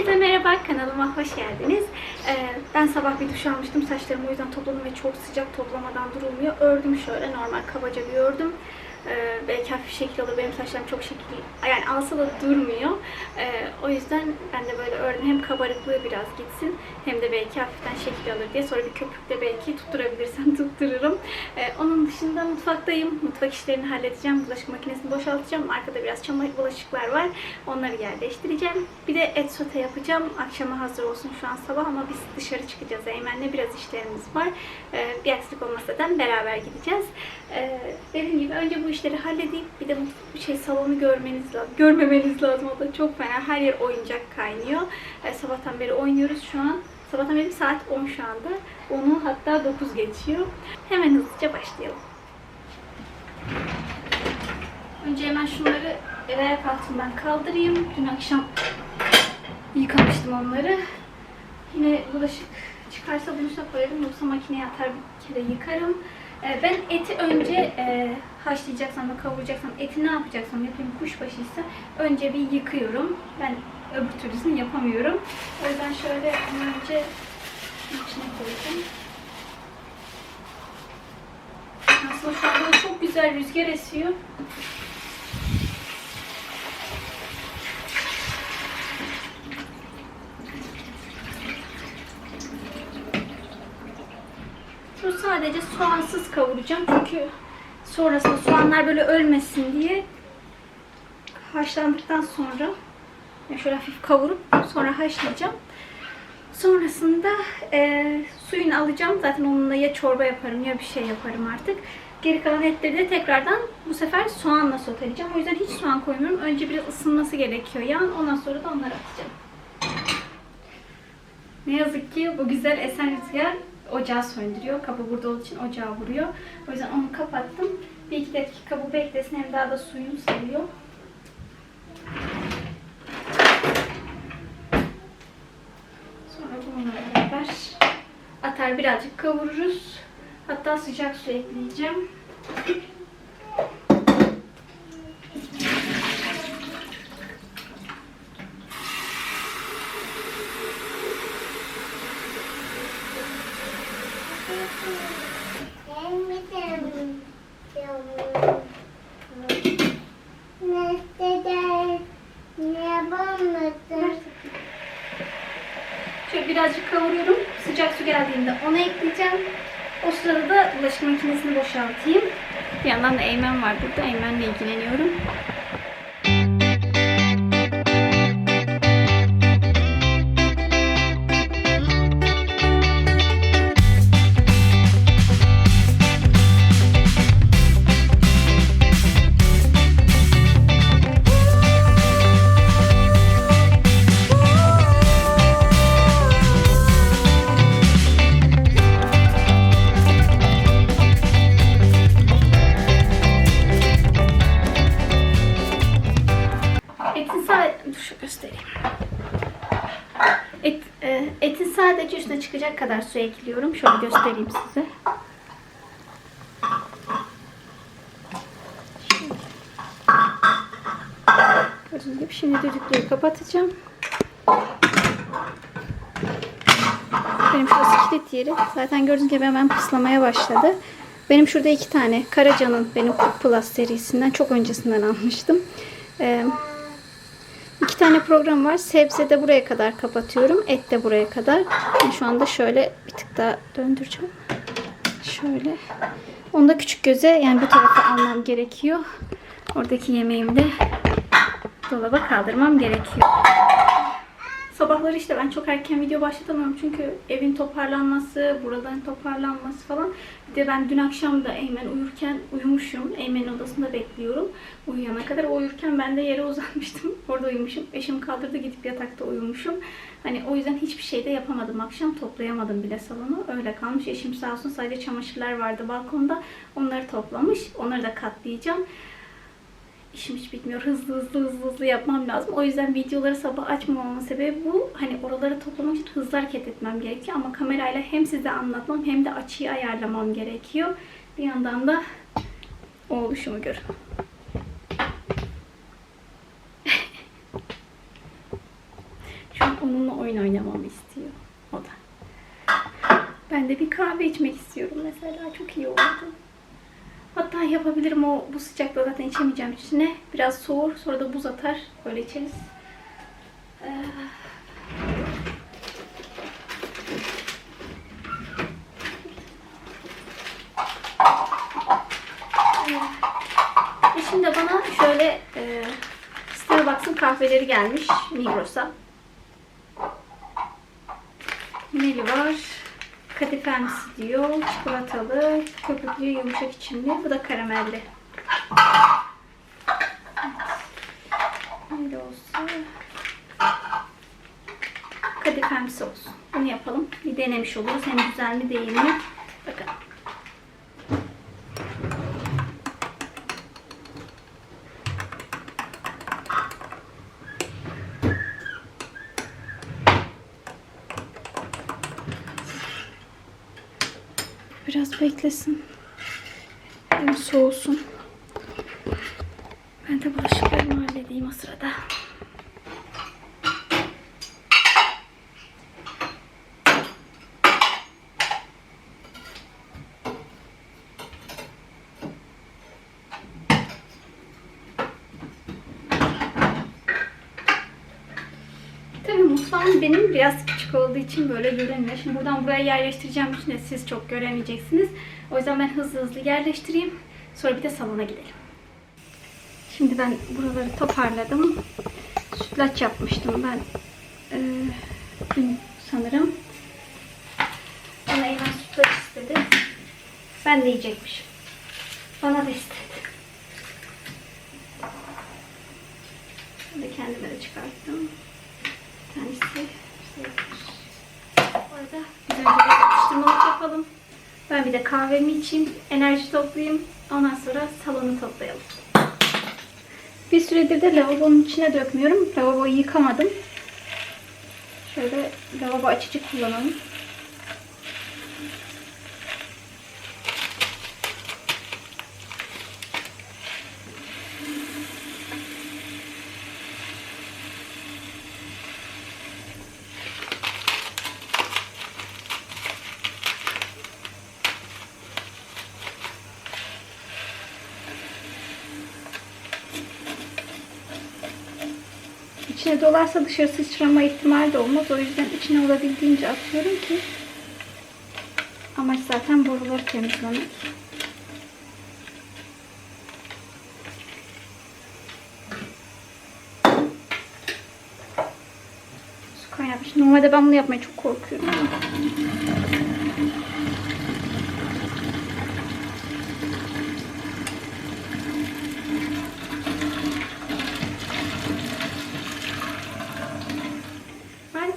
Herkese merhaba, kanalıma hoş geldiniz. Ee, ben sabah bir duş almıştım, saçlarımı o yüzden topladım ve çok sıcak toplamadan durulmuyor. Ördüm şöyle, normal kabaca bir ördüm. Ee, belki hafif şekil olur, benim saçlarım çok şekil, yani alsa da durmuyor. Ee, o yüzden ben de böyle ördüm, hem kabarıklığı biraz gitsin, hem de belki hafiften şekil alır diye. Sonra bir köpükle belki tutturabilirsem tuttururum. Ee, onun dışında mutfaktayım, mutfak işlerini halledeceğim, bulaşık makinesini boşaltacağım. Arkada biraz çamaşır bulaşıklar var, onları yerleştireceğim. Bir de et sote yapacağım, akşama hazır olsun şu an sabah ama biz dışarı çıkacağız Eymen'le, biraz işlerimiz var. Ee, bir aksilik olmasa zaten beraber gideceğiz. Ee, dediğim gibi önce bu işleri halledeyim. Bir de bu şey salonu görmeniz lazım. Görmemeniz lazım. O da çok fena. Her yer oyuncak kaynıyor. Ee, sabahtan beri oynuyoruz şu an. Sabahtan beri saat 10 şu anda. 10'u hatta 9 geçiyor. Hemen hızlıca başlayalım. Önce hemen şunları el ayak altından kaldırayım. Dün akşam yıkamıştım onları. Yine bulaşık çıkarsa bunu koyarım. Yoksa makineye atar bir kere yıkarım. Ee, Ben eti önce e, haşlayacaksam ve kavuracaksam eti ne yapacaksam yapayım kuşbaşıysa önce bir yıkıyorum. Ben öbür türlüsünü yapamıyorum. O yüzden şöyle önce içine koyacağım. Aslında şu anda çok güzel rüzgar esiyor. Şu sadece soğansız kavuracağım çünkü sonrasında soğanlar böyle ölmesin diye haşlandıktan sonra şöyle hafif kavurup sonra haşlayacağım. Sonrasında e, suyunu alacağım. Zaten onunla ya çorba yaparım ya bir şey yaparım artık. Geri kalan etleri de tekrardan bu sefer soğanla soteleyeceğim. O yüzden hiç soğan koymuyorum. Önce biraz ısınması gerekiyor yağın. Ondan sonra da onları atacağım. Ne yazık ki bu güzel esen rüzgar ocağı söndürüyor. Kapı burada olduğu için ocağı vuruyor. O yüzden onu kapattım. Bir iki dakika bu beklesin hem daha da suyunu seviyor. Sonra bununla beraber atar birazcık kavururuz. Hatta sıcak su ekleyeceğim. Şöyle birazcık kavuruyorum. Sıcak su geldiğinde onu ekleyeceğim. O sırada da bulaşık makinesini boşaltayım. Bir yandan da Eymen var burada. Eymen'le ilgileniyorum. Çıkacak kadar su ekliyorum. Şöyle göstereyim size. Gördüğünüz gibi şimdi düdüklüğü kapatacağım. Benim şurası kilit yeri. Zaten gördüğünüz gibi hemen pıslamaya başladı. Benim şurada iki tane Karaca'nın benim Cook Plus serisinden çok öncesinden almıştım. Ee, tane program var. Sebze de buraya kadar kapatıyorum. Et de buraya kadar. Ben şu anda şöyle bir tık daha döndüreceğim. Şöyle. Onu da küçük göze yani bu tarafa almam gerekiyor. Oradaki yemeğimi de dolaba kaldırmam gerekiyor. Sabahları işte ben çok erken video başlatamıyorum çünkü evin toparlanması, buradan toparlanması falan. Bir de ben dün akşam da Eymen uyurken uyumuşum. Eymen'in odasında bekliyorum. Uyuyana kadar uyurken ben de yere uzanmıştım. Orada uyumuşum. Eşim kaldırdı gidip yatakta uyumuşum. Hani o yüzden hiçbir şey de yapamadım. Akşam toplayamadım bile salonu. Öyle kalmış. Eşim sağ olsun sadece çamaşırlar vardı balkonda. Onları toplamış. Onları da katlayacağım. İşim hiç bitmiyor. Hızlı hızlı hızlı hızlı yapmam lazım. O yüzden videoları sabah açmamamın sebebi bu. Hani oraları toplamak için hızlı hareket etmem gerekiyor. Ama kamerayla hem size anlatmam hem de açıyı ayarlamam gerekiyor. Bir yandan da o oluşumu görün. Şu an onunla oyun oynamamı istiyor. O da. Ben de bir kahve içmek istiyorum mesela. Çok iyi oldu. Hatta yapabilirim o bu sıcakta zaten içemeyeceğim içine. Biraz soğur sonra da buz atar. Öyle içeriz. Ee, E Şimdi bana şöyle e, Starbucks'ın kahveleri gelmiş Migros'a. Neli var? Kadifemsi diyor. Çikolatalı, köpüklü, yumuşak içimli. Bu da karamelli. Neli olsun? Kadifemsi olsun. Bunu yapalım. Bir denemiş oluruz. Hem güzel mi değil mi? Bakalım. Biraz beklesin. Hem soğusun. Ben de bulaşıklarımı halledeyim o sırada. Tabii mutfağım benim biraz küçük olduğu için böyle görünmüyor. Şimdi buradan buraya yerleştireceğim için de siz çok göremeyeceksiniz. O yüzden ben hızlı hızlı yerleştireyim. Sonra bir de salona gidelim. Şimdi ben buraları toparladım. Sütlaç yapmıştım ben. Ee, dün sanırım. Bana Eymen sütlaç istedi. Ben de yiyecekmişim. Bana da istedi. De kendime de çıkarttım. Tanesi şey arada biz önce bir atıştırmalık yapalım. Ben bir de kahvemi içeyim, enerji toplayayım. Ondan sonra salonu toplayalım. Bir süredir de lavabonun içine dökmüyorum. Lavaboyu yıkamadım. Şöyle lavabo açıcı kullanalım. İçine dolarsa dışarı sıçrama ihtimali de olmaz. O yüzden içine olabildiğince atıyorum ki amaç zaten boruları temizlemek. Su. Normalde ben bunu yapmaya çok korkuyorum.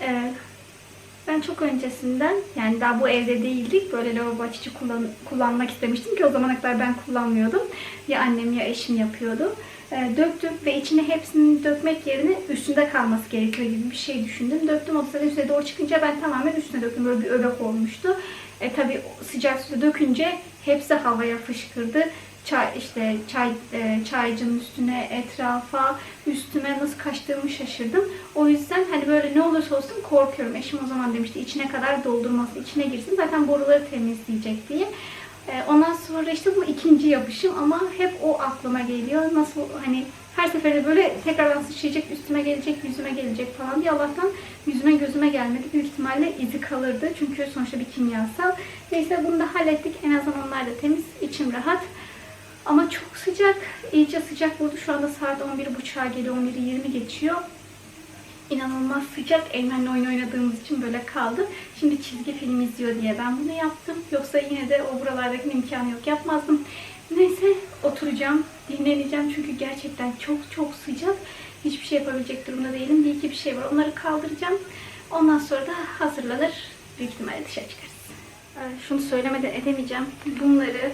E, ben çok öncesinden yani daha bu evde değildik. Böyle lavabo açıcı kullan, kullanmak istemiştim ki o zamana kadar ben kullanmıyordum. Ya annem ya eşim yapıyordu. E, döktüm ve içine hepsini dökmek yerine üstünde kalması gerekiyor gibi bir şey düşündüm. Döktüm o sırada üstüne doğru çıkınca ben tamamen üstüne döktüm. Böyle bir öbek olmuştu. E, tabii sıcak suda dökünce hepsi havaya fışkırdı. Çay işte çay e, çaycının üstüne, etrafa, üstüme nasıl kaçtığımı şaşırdım. O yüzden hani böyle ne olursa olsun korkuyorum. Eşim o zaman demişti içine kadar doldurması, içine girsin. Zaten boruları temizleyecek diye. E, ondan sonra işte bu ikinci yapışım ama hep o aklıma geliyor. Nasıl hani her seferinde böyle tekrardan sıçrayacak, üstüme gelecek, yüzüme gelecek falan diye Allah'tan yüzüme gözüme gelmedi. Büyük ihtimalle izi kalırdı. Çünkü sonuçta bir kimyasal. Neyse bunu da hallettik. En azından onlar da temiz. içim rahat. Ama çok sıcak. iyice sıcak vurdu. Şu anda saat 11.30'a geliyor. 11.20 geçiyor. İnanılmaz sıcak. Eymen'le oyun oynadığımız için böyle kaldı. Şimdi çizgi film izliyor diye ben bunu yaptım. Yoksa yine de o buralardaki imkanı yok. Yapmazdım. Neyse oturacağım. Dinleneceğim. Çünkü gerçekten çok çok sıcak. Hiçbir şey yapabilecek durumda değilim. Bir iki bir şey var. Onları kaldıracağım. Ondan sonra da hazırlanır. Büyük ihtimalle dışarı çıkarız. Şunu söylemeden edemeyeceğim. Bunları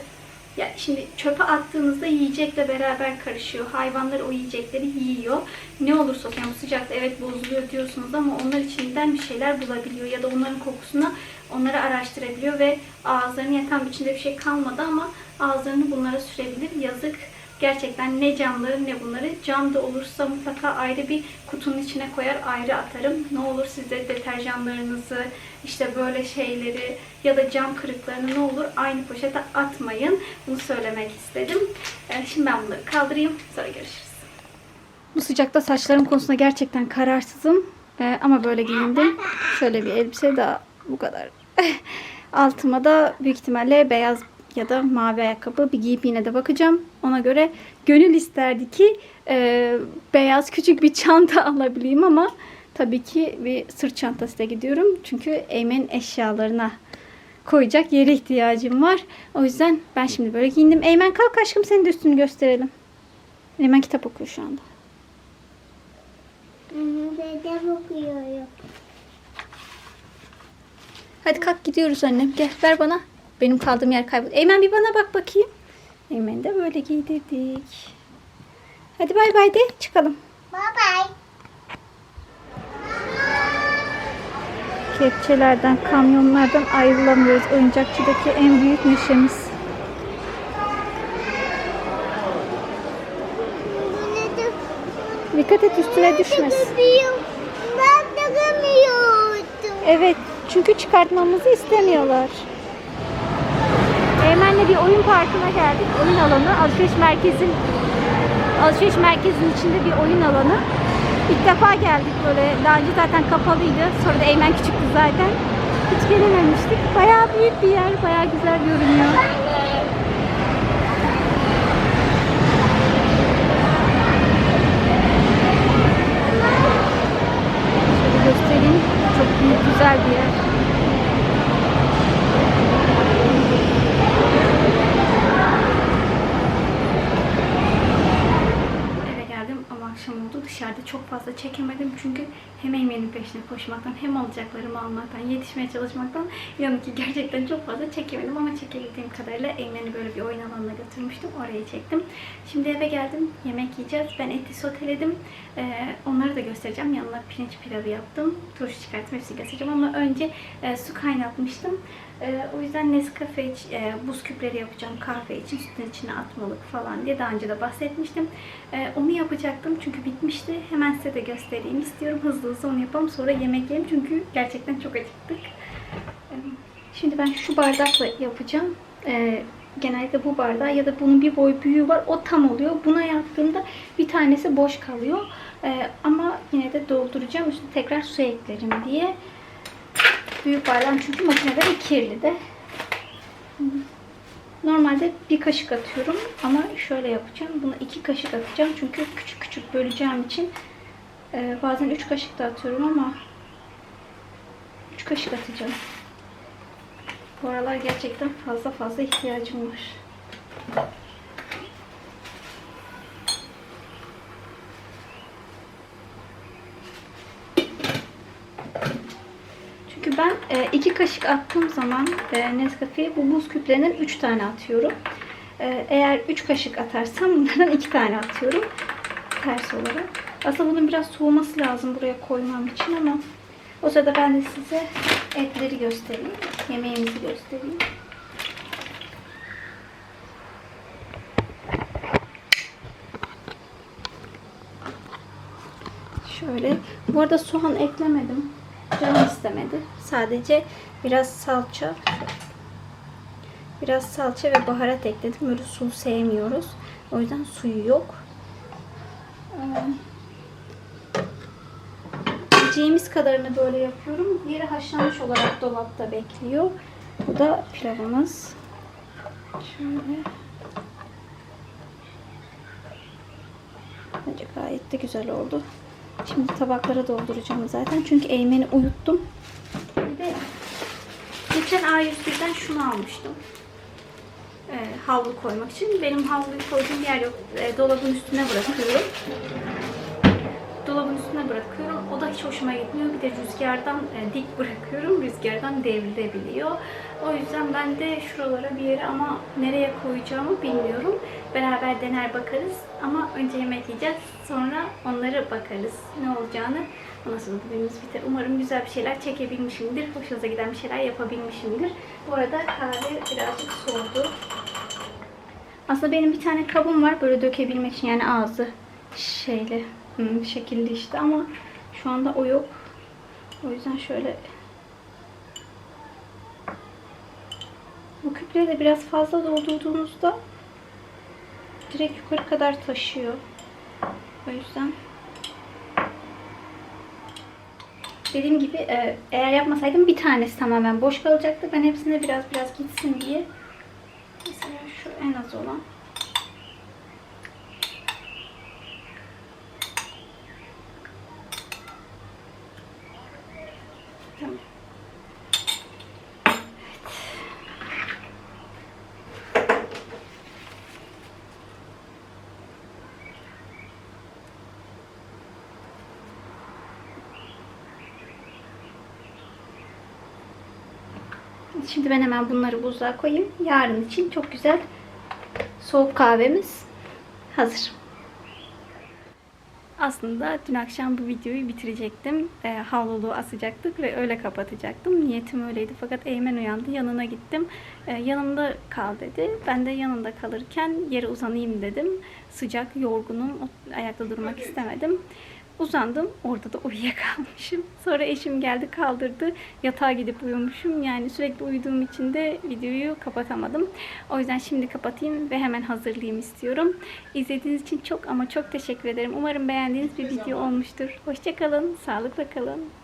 ya şimdi çöpe attığınızda yiyecekle beraber karışıyor. Hayvanlar o yiyecekleri yiyor. Ne olursa yani bu sıcakta evet bozuluyor diyorsunuz ama onlar içinden bir şeyler bulabiliyor ya da onların kokusuna onları araştırabiliyor ve ağızlarını ya tam içinde bir şey kalmadı ama ağızlarını bunlara sürebilir. Yazık. Gerçekten ne camları ne bunları. Cam da olursa mutlaka ayrı bir kutunun içine koyar ayrı atarım. Ne olur siz de deterjanlarınızı işte böyle şeyleri ya da cam kırıklarını ne olur aynı poşete atmayın. Bunu söylemek istedim. Ee, Şimdi ben bunları kaldırayım. Sonra görüşürüz. Bu sıcakta saçlarım konusunda gerçekten kararsızım. Ee, ama böyle giyindim. Şöyle bir elbise daha bu kadar. Altıma da büyük ihtimalle beyaz ya da mavi ayakkabı bir giyip yine de bakacağım. Ona göre gönül isterdi ki e, beyaz küçük bir çanta alabileyim ama tabii ki bir sırt çantasıyla gidiyorum. Çünkü Eymen'in eşyalarına koyacak yere ihtiyacım var. O yüzden ben şimdi böyle giyindim. Eymen kalk aşkım senin de üstünü gösterelim. Eymen kitap okuyor şu anda. Ben okuyorum. Hadi kalk gidiyoruz annem. Gel ver bana. Benim kaldığım yer kayboldu. Eymen bir bana bak bakayım. Eymen'i de böyle giydirdik. Hadi bay bay de çıkalım. Bye bye. Kepçelerden, kamyonlardan ayrılamıyoruz. Oyuncakçıdaki en büyük neşemiz. Dikkat et üstüne düşmesin. Evet çünkü çıkartmamızı istemiyorlar. Eymen'le bir oyun parkına geldik. Oyun alanı. Alışveriş merkezin alışveriş merkezinin içinde bir oyun alanı. İlk defa geldik böyle. Daha önce zaten kapalıydı. Sonra da Eymen küçüktü zaten. Hiç gelememiştik. Bayağı büyük bir yer. Bayağı güzel görünüyor. Şöyle göstereyim. Çok büyük, güzel bir yer. Eve geldim ama akşam oldu. Dışarıda çok fazla çekemedim çünkü hem Eymen'in peşine koşmaktan hem alacaklarımı almaktan, yetişmeye çalışmaktan yanı ki gerçekten çok fazla çekemedim ama çekebildiğim kadarıyla Eymen'i böyle bir oyun alanına götürmüştüm. Orayı çektim. Şimdi eve geldim. Yemek yiyeceğiz. Ben eti soteledim. Ee, onları da göstereceğim. Yanına pirinç pilavı yaptım. Turşu çıkarttım. Hepsini göstereceğim ama önce e, su kaynatmıştım. Ee, o yüzden Nescafe e, buz küpleri yapacağım kahve için sütün içine atmalık falan diye daha önce de bahsetmiştim. Ee, onu yapacaktım çünkü bitmişti. Hemen size de göstereyim istiyorum. Hızlı hızlı onu yapalım sonra yemek yiyelim çünkü gerçekten çok acıktık. Ee, Şimdi ben şu bardakla yapacağım. Ee, genellikle bu bardağı ya da bunun bir boy büyüğü var. O tam oluyor. Buna yaptığımda bir tanesi boş kalıyor. Ama yine de dolduracağım. Üstüne tekrar su eklerim diye. Büyük bardağım çünkü makinede de kirli de. Normalde bir kaşık atıyorum ama şöyle yapacağım. Buna iki kaşık atacağım çünkü küçük küçük böleceğim için e, bazen üç kaşık da atıyorum ama üç kaşık atacağım. Bu aralar gerçekten fazla fazla ihtiyacım var. 2 kaşık attığım zaman e, Nescafe'ye bu buz küplerinden 3 tane atıyorum. E, eğer 3 kaşık atarsam bunlardan 2 tane atıyorum. Ters olarak. Aslında bunun biraz soğuması lazım buraya koymam için ama o sırada ben de size etleri göstereyim. Yemeğimizi göstereyim. Şöyle. Bu arada soğan eklemedim. Canım istemedi. Sadece biraz salça. Biraz salça ve baharat ekledim. Böyle sulu sevmiyoruz. O yüzden suyu yok. Ee, Yiyeceğimiz kadarını böyle yapıyorum. Diğeri haşlanmış olarak dolapta bekliyor. Bu da pilavımız. Şöyle. Bence gayet de güzel oldu. Şimdi tabaklara dolduracağım zaten. Çünkü Eymen'i uyuttum. Bir de geçen A101'den şunu almıştım. Ee, havlu koymak için. Benim havluyu koyduğum yer yok. Ee, dolabın üstüne bırakıyorum. Dolabın üstüne bırakıyorum. O da hiç hoşuma gitmiyor. Bir de rüzgardan e, dik bırakıyorum. Rüzgardan devrilebiliyor. O yüzden ben de şuralara bir yere ama nereye koyacağımı bilmiyorum. Beraber dener bakarız. Ama önce yemek yiyeceğiz. Sonra onları bakarız. Ne olacağını. Ondan sonra bugünümüz biter. Umarım güzel bir şeyler çekebilmişimdir. Hoşunuza giden bir şeyler yapabilmişimdir. Bu arada kahve birazcık soğudu. Aslında benim bir tane kabım var böyle dökebilmek için yani ağzı şeyle hmm, şekilli işte ama şu anda o yok. O yüzden şöyle bu küpleri de biraz fazla doldurduğunuzda direkt yukarı kadar taşıyor. O yüzden dediğim gibi e, eğer yapmasaydım bir tanesi tamamen boş kalacaktı. Ben hepsine biraz biraz gitsin diye mesela şu en az olan Tamam. Şimdi ben hemen bunları buzluğa koyayım. Yarın için çok güzel soğuk kahvemiz hazır. Aslında dün akşam bu videoyu bitirecektim. E, havluluğu asacaktık ve öyle kapatacaktım. Niyetim öyleydi. Fakat Eymen uyandı. Yanına gittim. E, yanımda kal dedi. Ben de yanında kalırken yere uzanayım dedim. Sıcak, yorgunum. Ayakta durmak istemedim. Uzandım. Orada da uyuyakalmışım. Sonra eşim geldi kaldırdı. Yatağa gidip uyumuşum. Yani sürekli uyuduğum için de videoyu kapatamadım. O yüzden şimdi kapatayım ve hemen hazırlayayım istiyorum. İzlediğiniz için çok ama çok teşekkür ederim. Umarım beğendiğiniz bir video olmuştur. Hoşçakalın. Sağlıkla kalın.